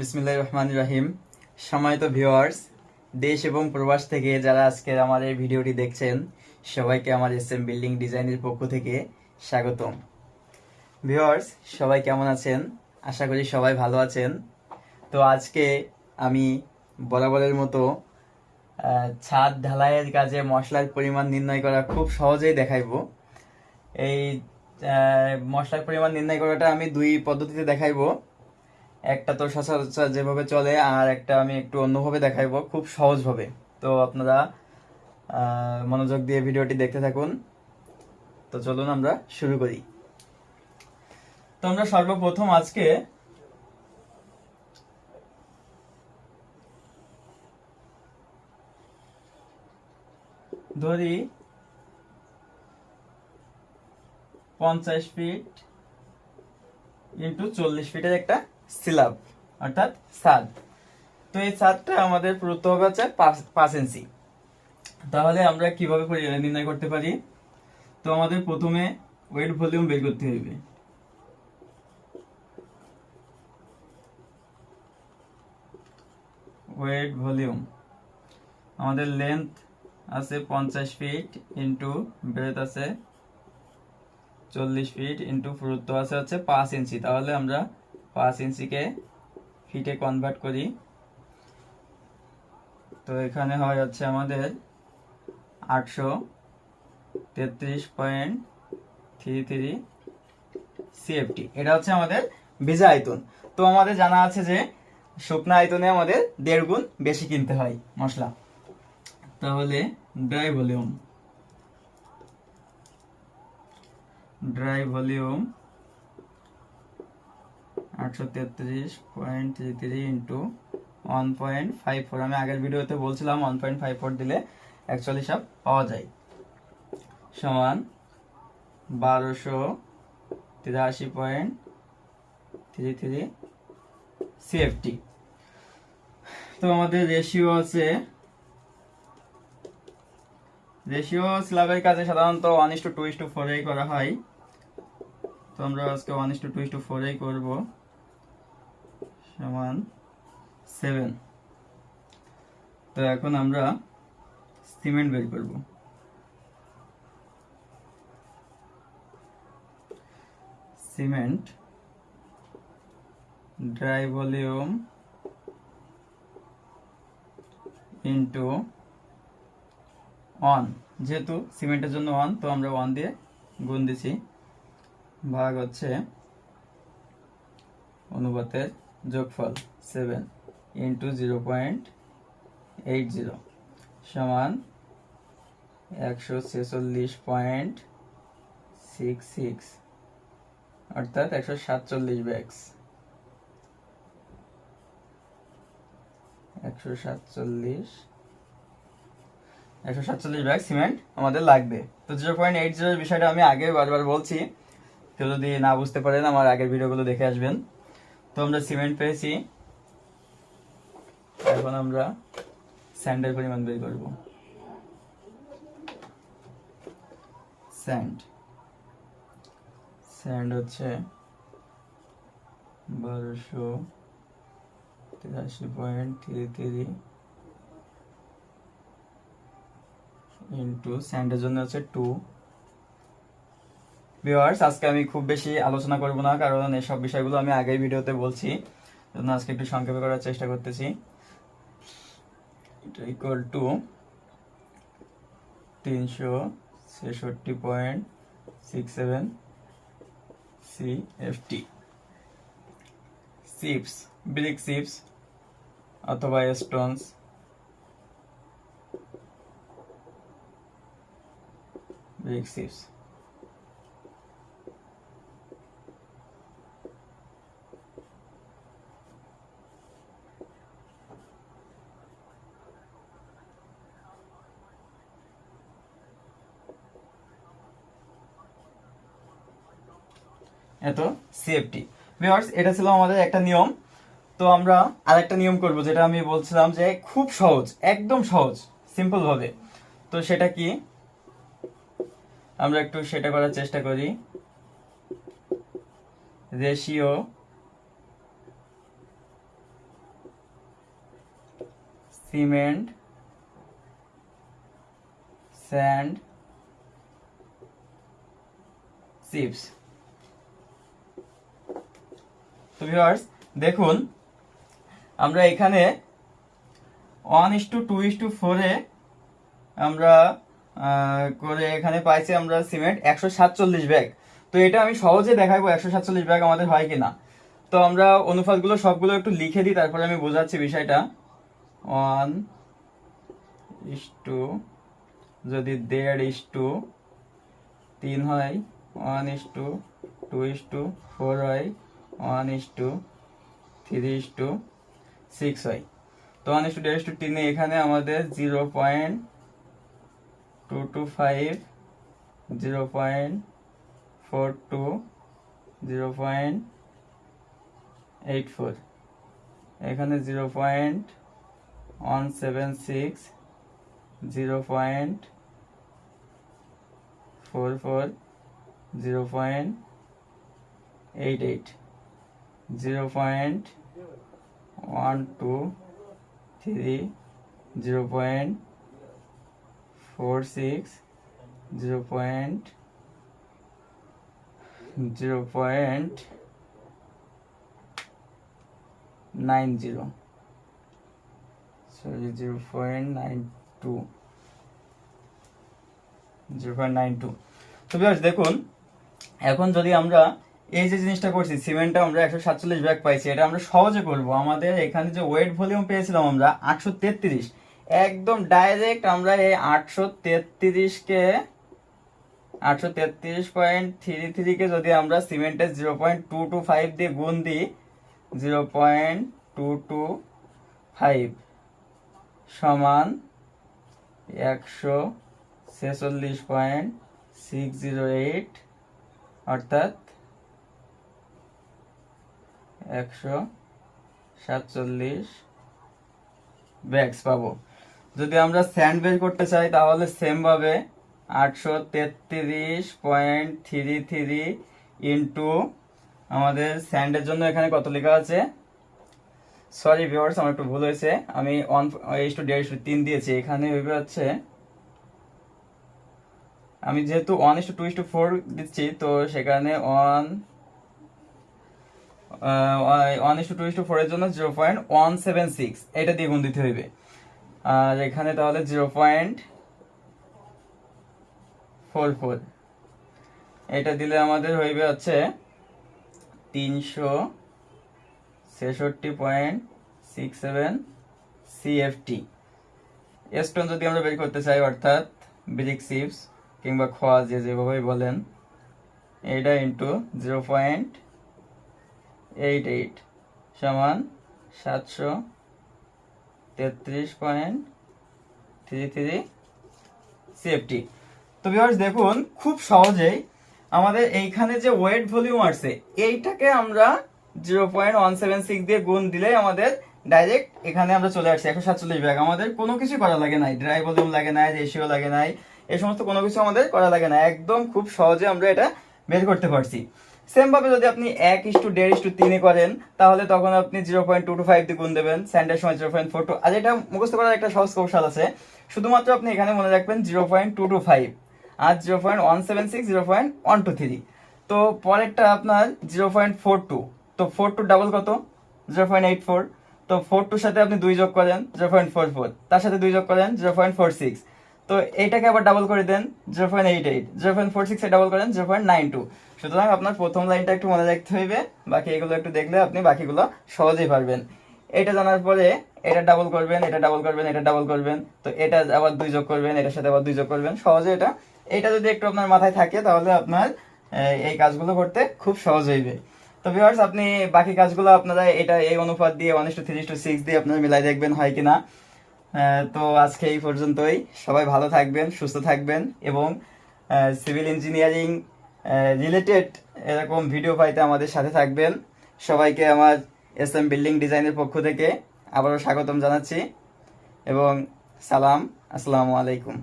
বিসমিল্লাহ রহমান রাহিম। সম্মানিত ভিউয়ার্স দেশ এবং প্রবাস থেকে যারা আজকে আমার এই ভিডিওটি দেখছেন, সবাইকে আমার এস এম বিল্ডিং ডিজাইনের পক্ষ থেকে স্বাগতম। ভিউয়ার্স সবাই কেমন আছেন? আশা করি সবাই ভালো আছেন। তো আজকে আমি বরাবরের মতো ছাদ ঢালাইয়ের কাজে মশলার পরিমাণ নির্ণয় করা খুব সহজেই দেখাইবো। এই মশলার পরিমাণ নির্ণয় করাটা আমি দুই পদ্ধতিতে দেখাইবো। একটা তো সচরাচর যেভাবে চলে, আর একটা আমি একটু অন্যভাবে দেখাইবো, খুব সহজভাবে। তো আপনারা মনোযোগ দিয়ে ভিডিওটি দেখতে থাকুন। তো চলুন আমরা শুরু করি। তো আমরা সর্বপ্রথম আজকে ধরি পঞ্চাশ ফিট ইন্টু চল্লিশ ফিটের একটা স্ল্যাব অর্থাৎ ছাদ তো এই ছাদটা আমাদের পুরুত্ব হবে হচ্ছে পাঁচ- ইঞ্চি। তাহলে আমরা কীভাবে নির্ণয় করতে পারি? তো আমাদের প্রথমে ওয়েট ভলিউম বের করতে হবে। ওয়েট ভলিউম আমাদের লেন্থ আছে পঞ্চাশ ফিট ইন্টু ব্রেথ আছে চল্লিশ ফিট ইন্টু পুরুত্ব আছে হচ্ছে পাঁচ ইঞ্চি। তাহলে আমরা পাঁচ ইঞ্চিকে ফিটে কনভার্ট করি। তো এখানে হয় হচ্ছে আমাদের আটশো তেত্রিশ পয়েন্ট থ্রি থ্রি সিএফটি এটা হচ্ছে আমাদের ভিজা আয়তন। তো আমাদের জানা আছে যে শুকনা আয়তনে আমাদের দেড় গুণ বেশি কিনতে হয় মশলা। তাহলে ড্রাই ভলিউম ড্রাই ভলিউম আটশো তেত্রিশ point three three into one point five four. আমি আগের ভিডিওতে বলছিলাম ওয়ান পয়েন্ট ফাইভ ফোর দিলে অ্যাকচুয়ালি সব পাওয়া যায়। সমান বারোশো পয়েন্ট থ্রি থ্রি তো আমাদের রেশিও আছে রেশিও কাজে সাধারণত one is to two is to ফোরেই করা হয়। তো আমরা আজকে one is to two is to ফোরেই করব। সমান সেভেন তো এখন আমরা সিমেন্ট বের করব। Cement dry volume into one যেহেতু সিমেন্টের জন্য ওয়ান তো আমরা ওয়ান দিয়ে গুণ দিছি। ভাগ হচ্ছে অনুপাতের যোগফল seven into zero point eight zero সমান একশো ছেচল্লিশ পয়েন্ট সিক্স সিক্স, অর্থাৎ একশো সাতচল্লিশ ব্যাগস একশো সাতচল্লিশ একশো সাতচল্লিশ ব্যাগ সিমেন্ট আমাদের লাগবে। তো জিরো পয়েন্ট এইট জিরোর বিষয়টা আমি আগে বারবার বলছি। কেউ যদি না বুঝতে পারেন, আমার আগের ভিডিওগুলো দেখে আসবেন। তো আমরা সিমেন্ট পেয়েছি। এখন আমরা স্যান্ডের পরিমাণ বের করব। স্যান্ড স্যান্ড হচ্ছে বারোশো তিরাশি পয়েন্ট থ্রি থ্রি ইন্টু স্যান্ডের জন্য হচ্ছে টু ভিউয়ার্স, আজকে আমি খুব বেশি আলোচনা করব না, কারণ এসব বিষয়গুলো আমি আগের ভিডিওতে বলছি। জন্য আজকে একটু সংক্ষেপে করার চেষ্টা করতেছি। ইকুয়াল টু তিনশো ছেষট্টি point six seven C F T chips brick chips অথবা স্টোনস ব্রিক চিপস এত সিএফটি ভিউয়ার্স এটা ছিল আমাদের একটা নিয়ম। তো আমরা আরেকটা নিয়ম করব, যেটা আমি বলছিলাম যে খুব সহজ, একদম সহজ সিম্পল ভাবে। তো সেটা কি? আমরা একটু সেটা করার চেষ্টা করি। রেশিও সিমেন্ট স্যান্ড চিপস তো ভিউয়ার্স দেখুন, আমরা এখানে one is to two is to ফোরে আমরা করে এখানে পাইছি আমরা সিমেন্ট একশো সাতচল্লিশ ব্যাগ। তো এটা আমি সহজে দেখাবো একশো সাতচল্লিশ ব্যাগ আমাদের হয় কিনা। তো আমরা অনুপাতগুলো সবগুলো একটু লিখে দিই, তারপরে আমি বোঝাচ্ছি বিষয়টা। ওয়ান ইস টু যদি দেড় ইস টু তিন হয় one is to two is to four হয়। One is to three is to six হয় তো one is to is to তিনে এখানে আমাদের zero point two two five zero point four two zero point eight four এখানে zero point one seven six zero point four four zero point eight eight zero point one two three zero point four six zero point zero point nine zero sorry zero point nine two zero point nine two তো দেখুন, এখন যদি আমরা এই যে জিনিসটা করছি, সিমেন্টটা আমরা একশো সাতচল্লিশ ব্যাগ পাইছি, এটা আমরা সহজে করব। আমাদের এখানে যে ওয়েট ভলিউম পেয়েছিলাম আমরা আটশো তেত্রিশ। একদম ডাইরেক্ট আমরা এই আটশো তেত্রিশকে আটশো তেত্রিশ পয়েন্ট থ্রি থ্রিকে যদি আমরা সিমেন্টের zero point two two five দিয়ে গুণ দিই zero point two two five সমান একশো ছেচল্লিশ পয়েন্ট সিক্স জিরো এইট অর্থাৎ একশো সাতচল্লিশ ব্যাগস পাবো। যদি আমরা স্যান্ড বের করতে চাই, তাহলে সেম ভাবে আটশো তেত্রিশ পয়েন্ট থ্রি থ্রি ইন্টু আমাদের স্যান্ডের জন্য এখানে কত লেখা আছে? সরি ভিউয়ার্স আমার একটু ভুল হয়েছে। আমি ওয়ান এইচ টু দেড় তিন দিয়েছি। এখানে ওইভাবে হচ্ছে, আমি যেহেতু one is to two is to four দিচ্ছি, তো সেখানে one one is to two is to ফোরের জন্য zero point one seven six এটা দিয়ে গুণ দিতে হইবে। আর এখানে তাহলে জিরো পয়েন্ট ফোর ফোর এটা দিলে আমাদের হইবে হচ্ছে তিনশো ছেষট্টি পয়েন্ট সিক্স সেভেন স্টোন যদি আমরা বের করতে চাই, অর্থাৎ ব্রিক সিপস কিংবা খোয়া যে যেভাবেই বলেন এইটা into zero point eight eight সমান সাতশো তেত্রিশ পয়েন্ট থ্রি থ্রি সিএফটি তো ভিউয়ার্স দেখুন, খুব সহজেই আমাদের এইখানে যে ওয়েট ভলিউম আসছে, এইটাকে আমরা zero point one seven six দিয়ে গুণ দিলে আমাদের ডাইরেক্ট এখানে আমরা চলে আসছি একশো সাতচল্লিশ ব্যাগ। আমাদের কোনো কিছু করা লাগে নাই ড্রাই ভলিউম লাগে নাই রেশিও লাগে নাই, এই সমস্ত কোনো কিছু আমাদের করা লাগে না। একদম খুব সহজে আমরা এটা বের করতে পারছি। সেম ভাবে যদি আপনি এক ইস্টু দেড় ইস্টু তিনে করেন, তাহলে তখন আপনি zero point two two five দিয়ে গুণ দেবেন স্যান্ডের সময় জিরো পয়েন্ট ফোর টু আর এটা মুখস্থ করার একটা সহজ কৌশল আছে, শুধুমাত্র আপনি এখানে মনে রাখবেন zero point two two five আর zero point one seven six zero point one two three তো পরেরটা আপনার জিরো পয়েন্ট ফোর টু তো ফোর টু ডাবল কত? জিরো পয়েন্ট এইট ফোর তো ফোর টুর সাথে আপনি দুই যোগ করেন জিরো পয়েন্ট ফোর ফোর তার সাথে দুই যোগ করেন জিরো পয়েন্ট ফোর সিক্স তো এইটাকে আবার ডাবল করে দেন zero point eight eight zero point four সিক্সে ডাবল করেন জিরো পয়েন্ট নাইন টু সুতরাং আপনার প্রথম লাইনটা একটু মনে রাখতে হইবে, বাকি এগুলো একটু দেখলে আপনি বাকিগুলো সহজেই পারবেন। এটা জানার পরে এটা ডাবল করবেন, এটা ডাবল করবেন, এটা ডাবল করবেন, তো এটা আবার দুই যোগ করবেন, এটার সাথে আবার দুই যোগ করবেন, সহজে এটা। এটা যদি একটু আপনার মাথায় থাকে, তাহলে আপনার এই কাজগুলো করতে খুব সহজ হইবে। তো ভিউয়ার্স আপনি বাকি কাজগুলো আপনারা এটা, এই অনুপাত দিয়ে one two three two six দিয়ে আপনারা মিলাই দেখবেন হয় কিনা। তো আজকে এই পর্যন্তই। সবাই ভালো থাকবেন, সুস্থ থাকবেন এবং সিভিল ইঞ্জিনিয়ারিং রিলেটেড এরকম ভিডিও পাইতে আমাদের সাথে থাকবেন। সবাইকে আমার এস এম বিল্ডিং ডিজাইনের পক্ষ থেকে আবারও স্বাগতম জানাচ্ছি এবং সালাম, আসসালামু আলাইকুম।